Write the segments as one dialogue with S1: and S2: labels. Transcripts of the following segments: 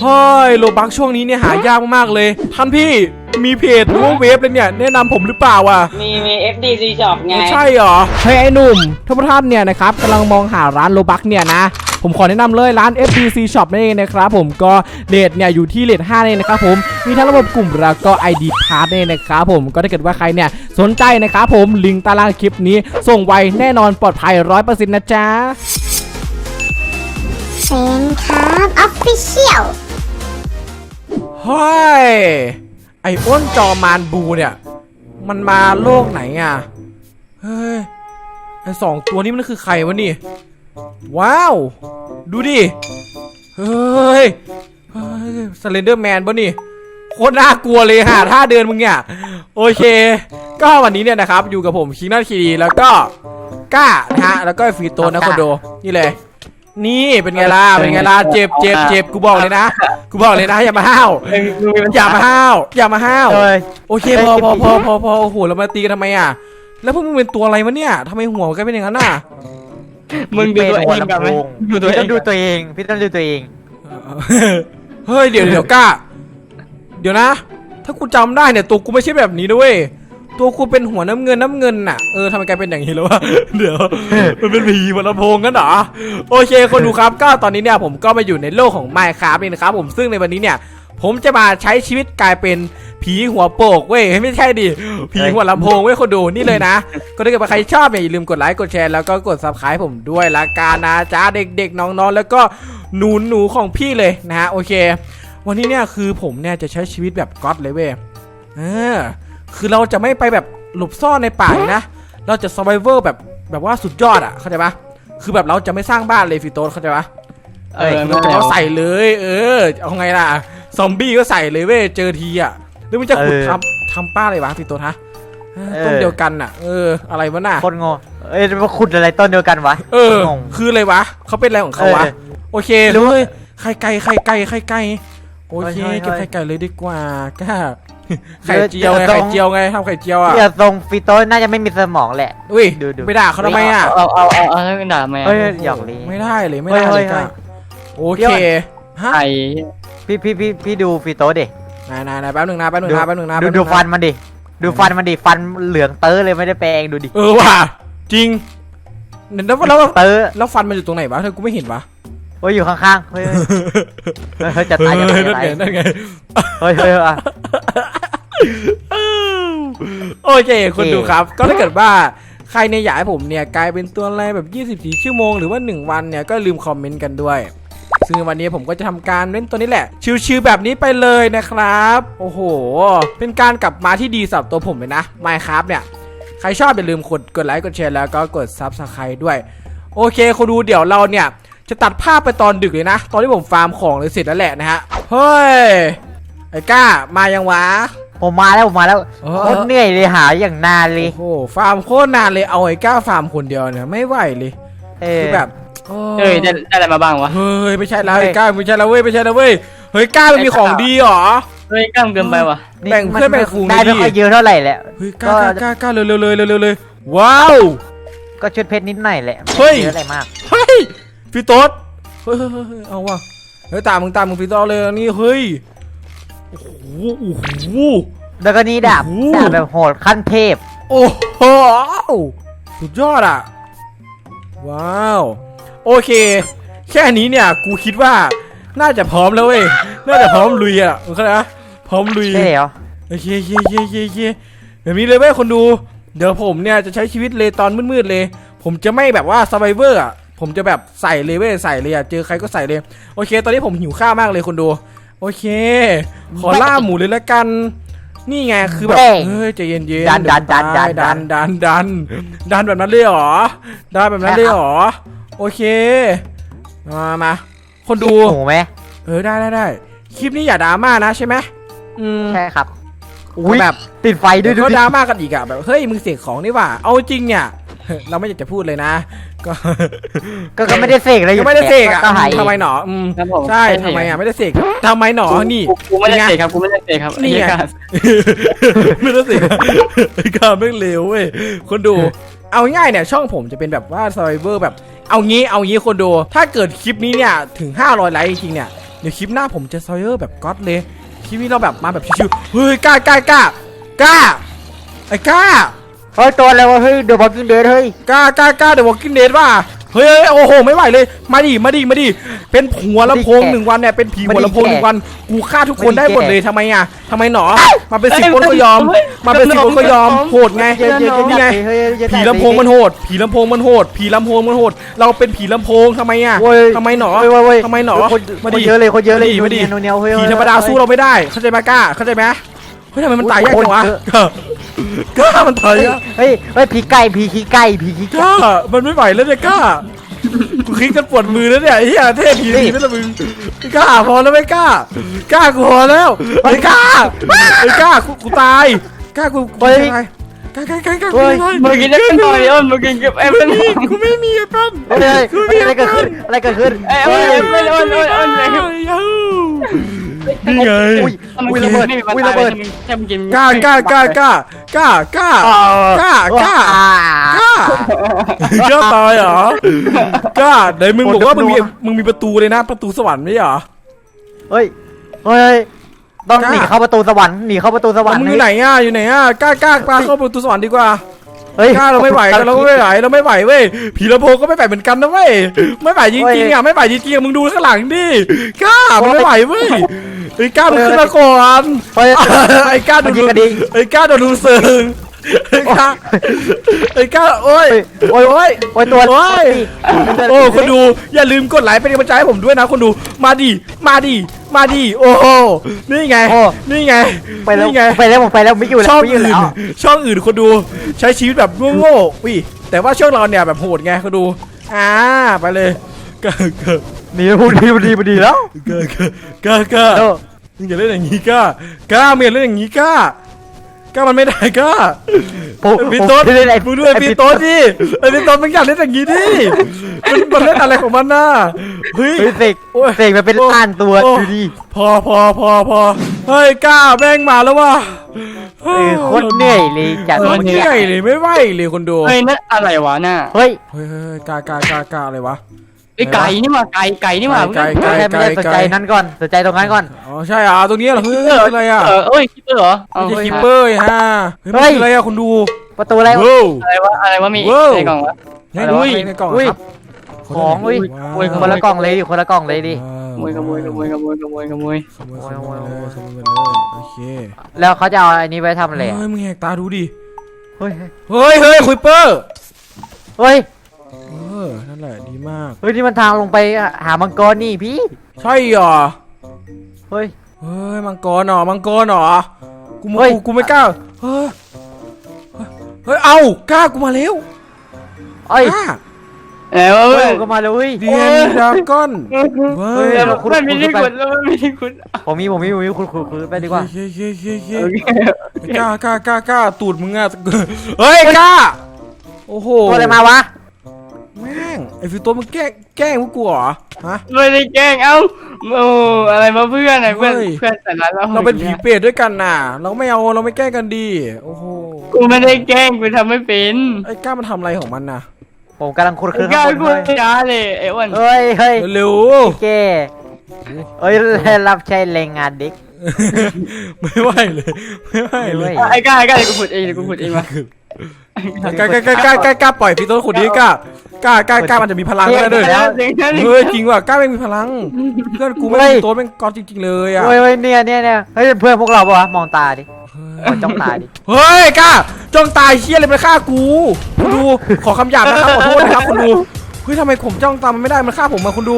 S1: เฮ้ยโลบักช่วงนี้เนี่ยหายากมากๆเลย ท่านพี่มีเพจหรือว่าเว็บเลยเนี่ยแนะนำผมหรือเปล่าอะ
S2: มีมี FDC Shop ไง
S1: ไม่ใช่เหรอเฮ้ยไอ้หนุ่มท่านท่านเนี่ยนะครับกำลังมองหาร้านโลบักเนี่ยนะผมขอแนะนำเลยร้าน FBC Shop นั่นเองนะครับผมก็เลทเนี่ยอยู่ที่เลท5เนี่ยนะครับผมมีทั้งระบบกลุ่มแล้วก็ ID Pass เนี่ยนะครับผมก็ถ้าเกิดว่าใครเนี่ยสนใจนะครับผมลิงก์ใตารางคลิปนี้ ส่งไวแน่นอนปลอดภัย100%นะจ๊ะ
S3: เซนครับออฟฟิ เฮ้
S1: ย ไอ้อ้นจอมานบูเนี่ย มันมาโลกไหนอะ เฮ้ย ไอ้สองตัวนี้มันคือใครวะนี่ ว้าว ดูดิ เฮ้ยเฮ้ยสเลนเดอร์แมนปะนี่โคตรน่ากลัวเลยหาท่าเดินมึงเนี่ย โอเค ก็วันนี้เนี่ยนะครับ อยู่กับผมคิงนัทคีดีแล้วก็ก้านะฮะ แล้วก็ฟีโตนะคนโด นี่เลย นี่เป็นไงล่ะเป็นไงล่ะเจ็บเจ็บเจ็บกูบอกเลยนะกูบอกเลยนะอย่ามาห้าวอย่ามาห้าวอย่ามาห้าว
S4: เอ้ย
S1: โอเคพอพอพอพอพอโอ้โหเรามาตีกันทำไมอะ แล้วพวกมึงเป็นตัวอะไรวะเนี่ยทำไมหัวมันกลายเป็นอย่างนั้นน่ะ
S4: มึงดูตัวเองกันไหม
S5: ดูตัวเอง
S4: พี่ต้องดูตัวเองพี่ต้องดูตัวเอง
S1: เฮ้ยเดี๋ยวเดี๋ยวกล้า เดี๋ยวนะ ถ้ากูจำได้เนี่ยตัวกูไม่ใช่แบบนี้นะเว้ย ตัวกูเป็นหัวน้ำเงินน้ำเงินน่ะ เออทำไมกลายเป็นอย่างนี้แล้ววะ เดี๋ยว มันเป็นผีมันลำโพงกันเหรอ โอเค คนดูครับก็ตอนนี้เนี่ยผมก็มาอยู่ในโลกของ Minecraft นี่นะครับผมซึ่งในวันนี้เนี่ย ผมจะมาใช้ชีวิตกลายเป็นผีหัวโปกเว้ยไม่ใช่ดิผีหัวลำโพงเว้ยคนดูนี่เลยนะ ก็ถ้าเกิดว่าใครชอบเนี่ยอย่าลืมกดไลค์กดแชร์แล้วก็กด subscribe ผมด้วยละกันนะจ้าเด็กๆ น้องๆ แล้วก็หนูหนูๆของพี่เลยนะฮะโอเค วันนี้เนี่ยคือผมเนี่ยจะใช้ชีวิตแบบก๊อตเลยเว้ยเออ คือเราจะไม่ไปแบบหลบซ่อนในป่าเลยนะ เราจะ survivor แบบแบบว่าสุดยอดอะเข้าใจปะคือแบบเราจะไม่สร้างบ้านเลยฟิโต้เข้าใจปะ
S5: เออ
S1: เราจะเอาใส่เลย เออเอาไงล่ะ ซอมบี้ก็ใส่เลยเว้ยเจอทีอะแล้วมันจะขุด
S4: เออ
S1: ทำทำป้าอะไรวะฟิโต้ฮะเออ
S4: เออ
S1: ต้นเดียวกันอะ เออ อะไรวะน่ะ
S4: คนงงเอ้ยมาขุดอะไรต้นเดียวกันวะ
S1: เออ
S4: งง
S1: คืออะไรวะเขาเป็นอะไรของเขาวะ
S4: เออ
S1: โอเค
S4: รู้
S1: เลยไข่ไก่ไข่ไก่ไข่ไก่โอเค
S4: เฮ้ยเฮ้ย
S1: เก็บ
S4: เฮ้ย
S1: ไข่ไก่เลยดีกว่าก้า ไข่
S4: เดี๋ยว
S1: เจียวไง
S4: เดี๋ยว
S1: ไข่เจียวไงทำไข่เจียวอะ
S4: พี่ทรงฟิโต้น่าจะไม่มีสมองแหละ
S1: อุ้ย
S4: ดูดู
S1: ไปด่าเขาทำไมอะ
S5: เอาเอาเอาเอาให้ด่าแม่
S4: เอ้ยหยอกลี
S1: ไม่ได้เลยไม่ได้
S4: เฮ้
S1: เลยย
S4: เฮ้
S1: ก้ายโอเคฮะ
S5: ไอ้
S4: พี่พี่พี่พี่ดูฟิโต้ดิ
S1: นายนายนายแป๊บหนึงนะแป๊บหนึง
S4: ดู
S1: นะแป๊บหนึงนะ
S4: ดู
S1: แป๊บห
S4: ดู
S1: งะ
S4: ฟันมันดิดูฟันมันดิฟันเหลืองเตอเลยไม่ได้แปลงดูดิ
S1: เออว่ะจริงเดี๋ยวแล้วแล้ว
S4: เตอ
S1: แล้วฟันมันอยู่ตรงไหนวะเธอกูไม่เห็นวะ
S4: โอ้ยอยู่ข้างๆเฮ้ยเฮ้ยเฮ้ยจะตายจะตาย
S1: เฮ้
S4: จะ
S1: นั่น
S4: ตาย
S1: ไงนั่นไง
S4: เฮ้ยเฮ้ยเฮ้ยอะ
S1: โอเคคุณดูครับ ก็ถ้าเกิดว่าใครเนี่ยอยากให้ผมเนี่ยกลายเป็นตัวอะไรแบบ 24 ชั่วโมงหรือว่า 1 วันเนี่ยก็ลืมคอมเมนต์กันด้วย ซึ่งวันนี้ผมก็จะทำการเล่นตัวนี้แหละ ชิวๆแบบนี้ไปเลยนะครับ โอ้โห เป็นการกลับมาที่ดีสำหรับตัวผมเลยนะ Minecraft เนี่ย ใครชอบอย่าลืมกดกดไลค์กดแชร์แล้วก็กด Subscribe ด้วย โอเคคุณดูเดี๋ยวเราเนี่ย จะตัดภาพไปตอนดึกเลยนะ ตอนที่ผมฟาร์มของเลยเสร็จแล้วแหละนะฮะเฮ้ยไอ้ก้ามายังวะ
S4: ผมมาแล้วผมมาแล้ว
S1: เออ
S4: โคตรเหนื่อยเลยหาอย่างนานเลย
S1: โอ้โหฟาร์มโคตรนานเลยเอาไอ้ก้าฟาร์มคนเดียวเนี่ยไม่ไหวเลย
S4: เอ
S1: คือ
S4: อ
S1: แบบโอ้
S5: เอ้ยได้ได้อะไรมาบ้างวะ
S1: เฮ้ยไม่ใช่แล้ว
S4: เฮ้ย
S1: ไอ้ก้าไม่ใช่แล้วเว้ยไม่ใช่แล้วเว้ยเฮ้ยก้ามันมีของดีเหรอ
S5: เฮ้ยกล้ามเกินไปวะ
S1: แบ่งเพื่อนแบ่งฝูง
S4: ได้
S1: ดิ
S4: ไม่ค่อยเยอะเท่าไหร่แหละ
S1: เฮ้ยก้าก้าก้าก้าเร็วเร็วเลยเร็วเร็วเลยว้าว
S4: ก็ชุดเพชรนิดหน่อยแหละ
S1: เฮ้ย
S4: ไม่เยอะอะไรมาก
S1: เฮ้ยพี่โต๊ดเฮ้ยเฮ้ยเฮ้ยเฮ้ยเอาว่ะเฮ้ยตามมึงตามมึงพี่โต๊ดเลยอันนี่เฮ้ย โอ้โหโอ้โห
S4: แล้วก็นี่ดาบ
S1: โอ้โห
S4: ดาบแบบโหดขั้นเทพ
S1: โอ้โหสุดยอดอะ ว้าว โอเค แค่นี้เนี่ย กูคิดว่าน่าจะพร้อมแล้วเว้ย น่าจะพร้อมลุยอะโอเคนะพร้อมลุย
S4: ใช่แล้ว
S1: โอเคโอเคโอเคโอเคโอเคแบบนี้เลยเว้ยคนดู เดี๋ยวผมเนี่ยจะใช้ชีวิตเลยตอนมืดๆเลย ผมจะไม่แบบว่าซ u r v i v o r อะ ผมจะแบบใส่เลยเว้ยใส่เลยอะ เจอใครก็ใส่เลย โอเค ตอนนี้ผมหิวข้าวมากเลยคนดู โอเค ขอล่าหมูเลยละกัน นี่ไงคือแบบ เฮ้ยใจเย็นๆ
S4: ดันดันดันดัน
S1: ดั
S4: ดั
S1: น
S4: น
S1: ดันดันดันแบบนั้นเลยเหรอดันแบบนั้นเลยเหรอ โอเค มามาคนดู
S4: หมูไหม
S1: เออได้ได้ได้คลิปนี้อย่าดราม่านะใช่ไหมอืม
S4: ใช่ครับอุ้ย
S1: แบบ
S4: ติดไฟด้
S1: เดี๋
S4: วยยวดู
S1: เขา
S4: ดิ
S1: ดราม่ากันอีกอะแบบเฮ้ยมึงเสกของนี่หว่า เอาจริงเนี่ย เราไม่อยากจะพูดเลยนะ ก็
S4: ก็ก็ไม่ได้เสกอะไร
S1: ก็ไม่ได้เสกอะ
S4: ก็หาย
S1: ทำไมหนออืม
S5: ครับผม
S1: ใช่ทำไมอะไม่ได้เสกทำไมหนอนี่
S5: กูกูไม่ได้เสกครับกูไม่ได้เสกครับ
S1: นี่ไง
S5: อ้เหี้ยกล้า
S1: ไม่ได้เสกไอ้การไม่งเลวเว้ยคนดูเอาง่ายเนี่ยช่องผมจะเป็นแบบว่า survivor แบบ เอางี้เอางี้คนดู ถ้าเกิดคลิปนี้เนี่ยถึง 500ไลค์จริงๆเนี่ยเดี๋ยวคลิปหน้าผมจะซอยเออร์แบบก๊อตเลยคลิปนี้เราแบบมาแบบชิวๆเฮ้ยกล้ากล้ากล้ากล้าไอ้กล้า
S4: เฮ้ยตัวอะไรวะเฮ้ยเดอะบอกกินเดทเฮ้ย
S1: กล้ากล้ากล้าเดี๋ยวบอกกินเดทว่ะเฮ้ยเฮ้ยโอ้โหไม่ไหวเลย มาดิมาดิมาดิเป็นหัวลำโพงหนึ่งวันเนี่ยเป็นผีหัวลำโพงหนึ่งวันกูฆ่าทุกคนได้หมดเลยทำไมอะทำไมหนอ มาเป็นสิบคนก็ยอม มาเป็นสิบคนก็ยอมโหดไง
S4: เยอะเยอะ
S1: นี่ไง
S4: เฮ้ยเยอะ
S1: ผีลำโพงมันโหด ผีลำโพงมันโหด ผีลำโพงมันโหด เราเป็นผีลำโพงทำไมอะ
S4: โว้ย
S1: ทำไมหนอ
S4: เว้ยเว้ยเว้ย
S1: ทำไมหนอ
S4: คน
S1: มา
S4: ค
S1: ดิ
S4: นเยอะเลยคนเยอะเลย
S1: มาดิ
S4: นูเนียวเฮ้ย
S1: ผีธรรมดาสู้เราไม่ได้ เข้าใจไหมกล้าเข้าใจไหมเฮ้ยทำไมมันตายยากจังวะ กล้ามันตายยาก
S4: เฮ้ยเฮ้ยผีไก่ผีขี้ไก่ผีขี้
S1: ก
S4: ไก่
S1: ล้ามันไม่ไหวแล้วเนี่ยกล้ากูคลิกจนปวดมือแล้วเนี่ยไอ้เฮียเทพผีผีไม่ละมึงไอ้กล้าพอแล้วไม่กล้ากล้ากูพอแล้วไอ้กล้าไอ้กล้ากูกูตายกล้ากูกูตายกล้ากล้ากล้ากล้ากูตาย
S5: เมื่อกี้ได้เป็นต่อยอ้นเมื่อกี้เก็บแอป
S1: กู
S5: เป็น
S1: ไม่มีกูไม่มีแอปเปิ้ล
S4: เฮ้ยเฮ้ย
S1: กู
S4: เฮ้
S1: ไม่
S4: ย
S1: มี
S4: อะไรเกิดขึ้นอะไรเกิดขึ้น
S5: เอ้ยเอ้ยไม่โดนโดนโดนเลย
S1: ยา นี่ไง
S4: อุ้ยอุ้ยระเบิดอุ้ยระเบิด
S5: แค่มึงกิน
S1: กล้ากล้ากล้ากล้ากล้ากล้ากล้ากล้า
S4: อ่าก
S1: ล้ากล้าตายเหรอกล้าไหนมึงบอกว่ามึงมีมึงมีประตูเลยนะประตูสวรรค์ไม่ใช่เหรอ
S4: เฮ้ยเฮ้ยต้อง
S1: กล้า
S4: หนีเข้าประตูสวรรค์หนีเข้าประตูสวรรค์
S1: มึงอยู่ไหนอะอยู่ไหนอะกล้ากล้าปาเข้าประตูสวรรค์ดีกว่า
S4: เฮ้ย
S1: กล้าเราไม่ไหวเราก็ไม่ไหวเราไม่ไหวเว้ยผีลำโพงก็ไม่ไหวเหมือนกันนะเว้ยไม่ไหวจริงๆอะไม่ไหวจริงๆอะมึงดูข้างหลังดิกล้ามันไม่ไหวเว้ยไอ้กล้ามึงขึ้นมาก่อน
S4: เฮ้ย
S1: ไอ้กล้าโดน
S4: กระดิ่ง
S1: ไอ้กล้าโดนดูเซิงไอ้กล้าไอ้กล้าโอ้ย
S4: โอ้ยโอ้ยโอ้ยตัว
S1: โอ้ยโอ้คนดูอย่าลืมกดไลค์เป็นกำลังใจให้ผมด้วยนะคนดูมาดิมาดิ มาดิโอ้โหนี่ไง
S4: โอ้
S1: นี่ไง
S4: ไปแล้ว
S1: นี่ไง
S4: ไปแล้วผมไปแล้วไม่อยู่แล้ว
S1: ช่อง
S4: ไม่อยู่
S1: อื่น
S4: แล้ว
S1: ช่องอื่นคนดูใช้ชีวิตแบบโง่ๆอุ้ยแต่ว่าช่องเราเนี่ยแบบโหดไงคนดูอ่าไปเลยก็ก็
S4: หนีพูดดีพูดดีพูดดีแล้ว
S1: ก็ก็ก็
S4: โอ้
S1: มึงอย่าเล่นอย่างนี้ก้ากล้ามึงอย่าเล่นอย่างนี้ก้ากล้ามันไม่ได้ก้า
S4: ผม
S1: ไอ้พี่
S4: ผม
S1: โต๊ด
S4: ไม่ได้ไอ้
S1: มึงด้วย
S4: ไอ้
S1: พี่โต๊ดดิไอ้พี่โต๊ดมึงอย่าเล่นอย่างนี้ดิมันมันเล่นอะไรของมันน่ะเฮ้ย
S4: เฮ้ยเสก
S1: โอ้ย
S4: เสกมันเป็น
S1: โอ้
S4: ล้านตัว
S1: โอ้
S4: ดูดิ
S1: พอพอพอพอเฮ้ยกล้าแม่งมาแล้วว่ะ
S4: เออโคตรเหนื่อยเลยจาก
S1: โค
S4: เมื่
S1: ต
S4: อ
S1: รเห
S4: กี้
S1: นื่อยเลยไม่ไหวเลยคนดู
S5: เฮ้ยนั่นอะไรวะน่ะ
S4: เฮ้ย
S1: เฮ้ยเฮ้ยเฮ้ยกล้ากล้ากล้ากล้าอะไรวะ
S5: ไอ้ไก่นี่มาไก่ไก่นี่มา
S1: ไก่ไก่
S4: ไม่ใช่ไม่ใช่สนใจนั้นก่อนสนใจตรงนั้นก่อน
S1: อ๋อใช่อะตรงนี้เหรอเฮ้ยอะไรอะ
S5: เออเอ้ยคิปเปอร์เหรอ
S1: ไม่ใช่คิปเปอร์ฮะเฮ้ยมันคืออะไรอะคุณดู
S4: ประตูอะไร
S1: ว้าว
S5: อะไรวะอะไรวะมี
S1: ว้าว
S5: ในกล่องวะ
S1: ไหนดู
S5: อุ้ย
S1: ในกล่อง
S4: อุ้ย
S1: ครับ
S4: ของอุ้ย
S1: ว้าว
S4: คนละกล่องเลยดิคนละกล่องเลยดิ
S5: ขโมยขโมยขโมยขโมยขโมยขโมย
S1: ขโมยขโมยเลยขโมยเลยโอเค
S4: แล้วเขาจะเอาอันนี้ไว้ทำอะไร
S1: เฮ้ยมึงแหกตาดูดิ
S4: เฮ้ย
S1: เฮ้ยเฮ้ยคุยเปอร์
S4: เฮ้ย
S1: เออนั่นแหละดีมาก
S4: เฮ้ยนี่มันทางลงไปหามังกรนี่พี่
S1: ใช่เหรอ
S4: เฮ้ย
S1: เฮ้ยมังกรเหรอมังกรเหรอ กู
S4: เฮ้ย
S1: กูกูไม่กล้า เฮ้ย เฮ้ย เอากล้ากูมาแล้ว
S4: เอ้ย
S1: กล้า
S5: ไหนวะ
S4: เฮ้
S5: เว้
S4: ย
S5: ย
S4: ก็มาเลยเฮ้ย
S1: เดียนดราก้อนเฮ้
S4: เฮ้
S1: ย
S4: ย
S5: แล้วมันมีที่ขุดแล้วมันมีที่ขุด
S4: ผมมีผมมีผมมีคุณคุณคุณไปดีกว่า
S1: เฮ้ยเฮ้ยเฮ้ยเฮ้ย
S5: โอ
S1: เฮ้ย
S5: เค
S1: กล้ากล้ากล้ากล้าตูดมึงอะเฮ้ยกล้า โอ้โห
S4: ตัวอะไรมาวะ
S1: แม่งไอ้ฟิวตัวมึงแกล้งแกล้งพวกกูเหรอฮะ
S5: ไม่ได้แกล้งเอ้าโอ้อะไรมาเพื่อนอะเพื่อน
S1: เฮ้ย
S5: เพื่อนแต่ละเรา
S1: เราเป็นผีเปรตด้วยกันน่ะ เราไม่เอาเราไม่แกล้งกันดีโอ้โห
S5: กูไม่ได้แกล้งกูทำไม่เป็น
S1: ไอ้กล้ามันทำอะไรของมันน่ะ
S4: ผมกำลังขุดคืน
S5: กล้า
S4: ข้างบ
S5: กู
S4: นเลย
S5: ช้าเลยไอ้อ้วน
S4: เฮ้ยเฮ้ย
S1: เร็ว
S4: เก้เอ้ยรับใช้แรงงานเด็ก
S1: ๆ ไม่ไหวเลยไม่ไหวเลย
S4: ไม่ไหว
S5: ไอ้กล้าไอ้กล้าเดี๋ยวกูขุดเองเดี๋ยวกูขุดเองมา
S1: กล้ากล้ากล้ากล้ากล้ากล้าปล่อยพี่ต้นขุดนี้กล้ากล้ากล้ากล้ามันจะมีพลังก็ได้ด้วย
S5: แล้วเดี๋ยวนะ
S1: เฮ้ยจริงว่ะกล้าแม่งมีพลังเพื่อนกูไม่งมีตัวแม่งกอดจริงๆเลยอะ
S4: เฮ้ยเฮ้ยเนี่ยเนี่ยเนี่ยเฮ้ยเพื่อนพวกเราปะวะมองตาดิมองจ้องตาดิ
S1: เฮ้ยกล้าจ้องตายเชี่ยเลยมันฆ่ากูคุณดูขอคำหยาบนะครับขอโทษนะครับคุณดูเฮ้ยทำไมผมจ้องตามมันไม่ได้มันฆ่าผมมาคุณดู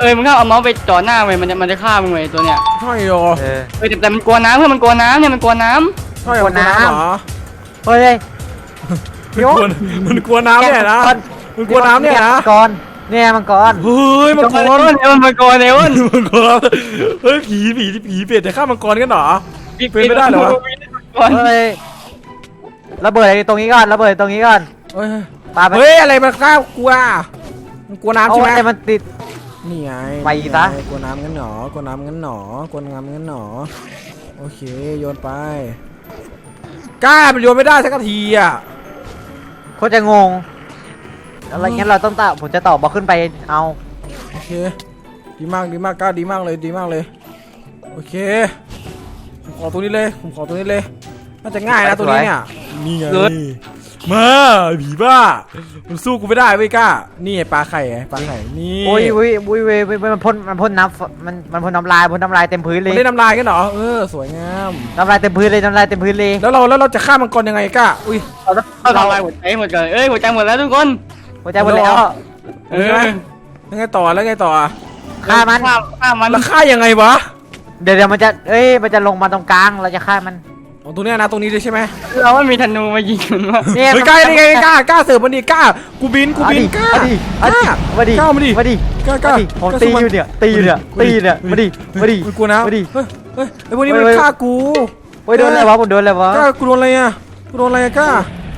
S5: เอ้ยมึงเข้าเอาเมาส์ไปจ่อหน้ามันมันจะมันจะฆ่ามึงเลยตัวเนี้ย
S1: ใช่เหรอ
S4: เออ
S5: เอ้ยแต่แต่มันกลัวน้ำเพื่อนมันกลัวน้ำเนี่ยมันกลัวน้
S1: ใช่เหรอกลัวน้ำเหรอ
S4: เฮ้ยเฮ้ย
S1: มันกลัวมันกลัวน้ำเนี่ยนะมันกลัวน้ำเนี่ยนะ
S4: มังกรเนี่ยมังกร
S1: เฮ้ยำมังกร
S5: เอ้ยมันมันกลัวเนี่ยอ้วน
S1: มังกรเฮ้ยผีผีผีเป็ดจะฆ่ามังกรกันเหรอเป็นไม่ได้เหรอวะ
S4: เฮ้ยระเบิดอะไรตรงนี้ก่อนระเบิดตรงนี้ก่อน
S1: เฮ้ย
S4: ปาไป
S1: เฮ้ยอะไรมันฆ่ากูอะมันกลัวน้ำ
S4: เอา
S1: ใช่ไหม
S4: อะไรมันติด
S1: นี่ไง
S4: ไปซะ
S1: นี่ไงกลัวน้ำงั้นหนอกลัวน้ำงั้นหนอกลัวน้ำงั้นหนอโอเคโยนไปกล้ามันโยนไม่ได้สักทีอะ
S4: โคตรจะงง อะไรงั้นเราต้องตอบผมจะตอบบอกขึ้นไปเอา
S1: โอเค ดีมากดีมากกล้าดีมากเลยดีมากเลย โอเค ผมขอตัวนี้เลย ผมขอตัวนี้เลย น่าจะง่ายนะตัวนี้เนี่ย นี่ไง มาผีบ้ามันสู้กูไม่ได้เว้ยกล้า นี่ไงปลาไข่ไงปลาไข่นี่
S4: โอ้ยโอ้ยโอ้ยเว้ยเว้ยมันพ่นมันพ่นน้ำมันมันพ่นน้ำลายพ่นน้ำลายเต็มพื้นเล
S1: มัน
S4: ย
S1: ได้น้ำลายกันเหรอเออสวยงาม
S4: น้ำลายเต็มพื้นเลยน้ำลายเต็มพื้นเลย
S1: แล้วเราแล้วเราจะฆ่ามังกรยังไงกล้า อุ้ย
S5: เราต้องเราทำลายหัวใจหมดก่อนเอ้ยหัวใจหมดแล้วทุกคน
S4: หัวใจหมดแล้ว
S5: เออ
S1: ใช่ไหมแล้วไงต่อแล้วไงต่อ
S4: ฆ่ามัน
S5: ฆ่าฆ่ามัน
S1: แล้วฆ่ายังไงวะ
S4: เดี๋ยวเดี๋ยวมันจะเอ้ยมันจะลงมาตรงกลางเราจะฆ่ามัน
S1: อ๋อ ตรงเนี้ยนะตรงนี้เลยใช่ไหม
S5: เราไม่มีธนูมายิงมันวะ
S4: เนี่ย
S1: เฮ้ยกล้านี่ไงกล้ากล้าเสิร์ฟมันดิกล้ากูบินกู
S4: เอา
S1: บิ
S4: ดิ
S1: นกล้า
S4: เอาดิเอาดิมาดิ
S1: กล้ามาดิ
S4: มาดิ
S1: กล้ากล้า
S4: มาดิผมตีอยู่เนี่ยตีอยู่เนี่ยตีอยู่เนี่ยมาดิมาดิ
S1: มันกลัวนะ
S4: มาดิ
S1: เฮ้ยเฮ้ยไอ้พวกนี้
S4: เฮ้
S1: มัน
S4: ย
S1: ฆ่ากู
S4: โอ้ยโดนอะไรวะผมโดนอะไรวะ
S1: กล้ากูโดนอะไรอะกูโดนอะไรอะกล้า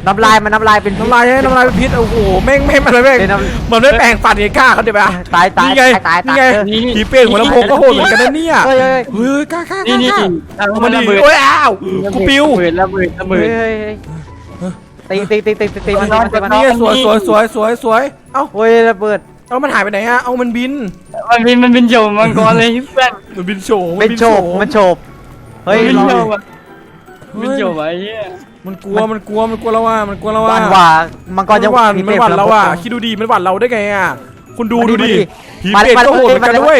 S4: น้ำลายมันน้ำลายเป็นพิษ
S1: น้ำลายให้น้ำลายเป็นพิษโอ้โหแม่งแม่งมันแม่ง
S4: เป็นน้ำ
S1: มันไม่แปลงฟันไงกล้าเขาเดี๋ยวไป
S4: ตายตาย
S1: นี่ไง
S4: ตายตาย
S1: นี่ไง
S4: เออ
S1: ผีเปรตหัวลำโพงก็โหดเหมือนกันนะเนี่ย
S4: เฮ้ยเฮ้ย
S1: เฮ้ยกล้ากล้าก
S5: นี่
S1: ล้า
S5: นี่
S1: กล้า
S5: เอา
S1: เอา
S5: มั
S1: มานดิ
S5: ระเบิด
S1: โอ้ยอ้าวกูปิว
S5: ระเบิดระเบิดระเบิ
S4: เฮ้
S5: ด
S4: ยเฮ้ยเฮ้ยตีตีตีตีตีตีมัน
S5: มัน
S4: ตีมัน
S5: นอน
S1: นี่สวยสวยสวยสวยสวยเอ้า
S4: โอ้ยระเบิด
S1: เอามันหายไปไหนฮะ เอามันบิน
S5: มันเป็นมันเป็นโยมมังกรเลยเพื่อน
S1: มันบินโฉม
S4: เป็นโฉบมันโฉบเฮ้ย
S5: เป็น
S4: รอ
S5: โยมอะเป็นโยมไอ้เหี้ย
S1: มันกลัวมันกลัวมันกลัวเราว่ามันกลัวเรา
S4: ห
S1: ว่า
S4: วานว่ามังกร
S1: มัน
S4: จะ
S1: หวาน
S4: ผี
S1: มัน
S4: เปรต
S1: หวานเราอะ
S4: ระบบ
S1: คิดดูดิมันหวานเราได้ไงอะคุณดู
S4: มาดิ
S1: ดูดิ
S4: มาดิ
S1: ผีเปรต
S4: มาดิ
S1: ก็โหดเหมือนกัน
S4: มาดิ
S1: ด้วย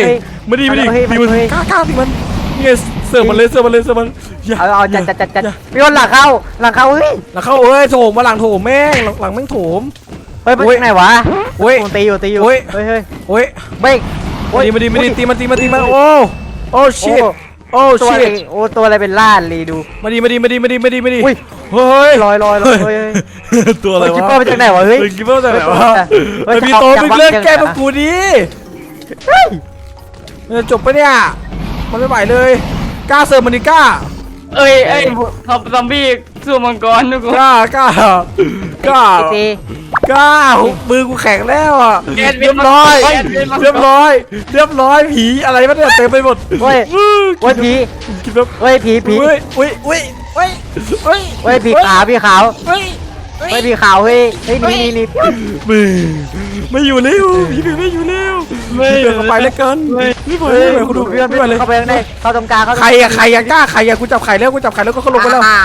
S4: มาดิ
S1: มาดิมาดิ
S4: มาดิ
S1: ตีมัน
S4: มาดิ
S1: กล้ากล้าตีมันนี่ไงเสิร์ฟมันเลยเสิร์ฟมันเลยเสิร์ฟมันอย่า
S4: เอาเอาจัดจัดจัดจัด
S1: อย่า
S4: พี่คนหลังเข้าหลังเข้าเฮ้ย
S1: หลังเข้าเอ้ยโถมมาหลังโถมแม่งหลังหลังแม่งโถม
S4: เฮ้ยไป
S1: โอ้ย
S4: ทางไหนวะ
S1: โอ้ย
S4: ผมตีอยู่ตีอยู่
S1: โอ้ย
S4: เฮ้ยเฮ้ย
S1: โอ้ย
S4: เบ้ง
S1: มาดิมาดิมาดิตีมันตีมันตีมันโอ้โอ้ชิตโอ้
S4: ตัวอะไร
S1: ชิต
S4: โอ้ตัวอะไรเป็นล่านลีดู
S1: มาดิมาดิมาดิมาดิมาดิมาดิ
S4: อุ้ย
S1: เฮ้ย
S4: ลอยลอยลอยเฮ้ยเฮ้ย
S1: ตัวอะไร
S4: เฮ้ยคิป
S1: วะ
S4: เปอร์มาจากไหนวะเฮ้ย
S1: คิปเปอร์จากไหนวะ
S4: เฮ้ย
S1: ไอพี่
S4: จะ
S1: โต
S4: เอา
S1: มึง
S4: จะ
S1: เลิก
S4: วัด
S1: แกล้ง
S4: ยังไง
S1: กับกูดิ
S4: เฮ้ย
S1: มันจะจบปะเนี่ยมันไม่ไหวเลยกล้าเสิร์ฟมันดิกล้า
S5: เอ้ยไอ้ท็อปซอมบี้สู้มังกรทุกคน
S1: กล้ากล้ากล้า
S4: ตี
S1: กล้ามือกูแข็งแล้วอะ
S5: แกนเป็น
S1: เรียบร้อย
S5: แกนเป็นมังกร
S1: เรียบร้อยเรียบร้อยผีอะไรวะเนี่ยเต็มไปหมด
S4: เฮ้ย
S1: อื้อ
S4: เฮ้ยผี
S1: คิดแบบ
S4: เฮ้ยผีผี
S1: เฮ้ยเฮ้ยเฮ้ย เฮ้ยเฮ้ย
S4: เฮ้ยผีขาวผีขาว
S1: เฮ้ย
S4: เฮ้ยผีขาวเฮ้ยเฮ้ยนี่นี่นี่
S1: ไม่ไม่อยู่แล้วผีผีไม่อยู่แล้ว
S5: ไม่
S1: ผีเดินเข้าไปแล้วกันไม่ไหว
S4: เฮ้ย
S1: ไม่ไหวคุณดู
S4: เพื่อน
S1: ไม่ไหวเลย
S4: เข้าไปข้างในเข้าตรงกลางเข้าตรง
S1: ใครอะใครอะกล้าใครอะกูจับไข่แล้วกูจับไข่แล้วก็เขาลงไปแล้ว
S4: อ่า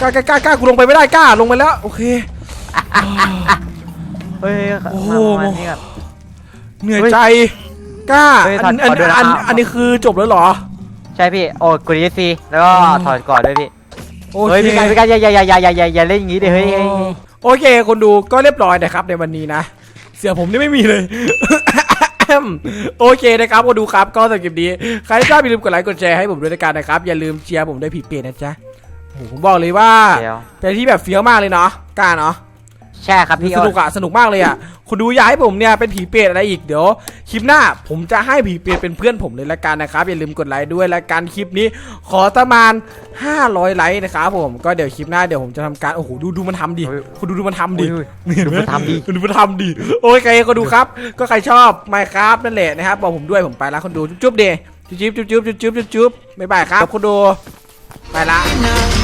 S4: ก
S1: ล้ากล้ากล้ากล้ากูลงไปไม่ได้กล้าลงไปแล้วโอเค
S4: เฮ้ย
S1: โอ้โห
S4: มามานี่ก่อน
S1: เหนื่อยใจกล้า
S4: เฮ้ย
S1: อัน
S4: ถ
S1: อั
S4: อนดด้วยนะ
S1: อัน
S4: ครับ
S1: อันนี้คือจบแล้วเหรอ
S4: ใช่พี่โอ้กดยีซีแล้วก็
S1: อ๋อ
S4: ถอดก่อนด้วยพี่
S1: โอ
S4: เฮ้ย
S1: เค
S4: พี่การพี่การอย่าอย่าอย่าอย่าอย่าอย่าเล่นอย่างงี้ดิเฮ้ยเฮ้ยเฮ้ย
S1: โอเค คนดูก็เรียบร้อยนะครับ ในวันนี้นะ เสียผมนี่ไม่มีเลย โอเคนะครับคนดูครับก็สำหรับคลิปนี้ ใครที่ชอบอย่าลืมกดไลค์กดแชร์ให้ผมด้วยนะกันนะครับ อย่าลืมเชียร์ผมด้วยผีเปรตนะจ๊ะโอ้โหผมบอกเลยว่า
S4: เดี๋ยว
S1: เป็นที่แบบเฟี้ยวมากเลยเนาะกล้าเนาะ
S4: ใช่ครับพี่
S1: สนุกอะสนุกมากเลยอะคุณดูอยากให้ผมเนี่ยเป็นผีเปรตอะไรอีกเดี๋ยวคลิปหน้าผมจะให้ผีเปรตเป็นเพื่อนผมเลยละกันนะครับอย่าลืมกดไลค์ด้วยและการคลิปนี้ ขอประมาณ 500 ไลค์นะครับผมก็เดี๋ยวคลิปหน้าเดี๋ยวผมจะทำการโอ้โหดูดูมันทำดิคุณดูดูมันทำดิ
S4: อุ้ย
S1: เห็น
S4: ดู
S1: ไหม
S4: มันทำดี
S1: คุณดูมันทำดิโอเคก็ดูครับ ก็ใครชอบไมค์ครับนั่นแหละนะครับบอกผมด้วยผมไปแล้วคนดูจุ๊บๆเดจุ๊บๆจุ๊บๆจุ๊บๆจุ๊บๆจุ๊บๆบ๊ายบายครับคุณดูไปละ
S2: Now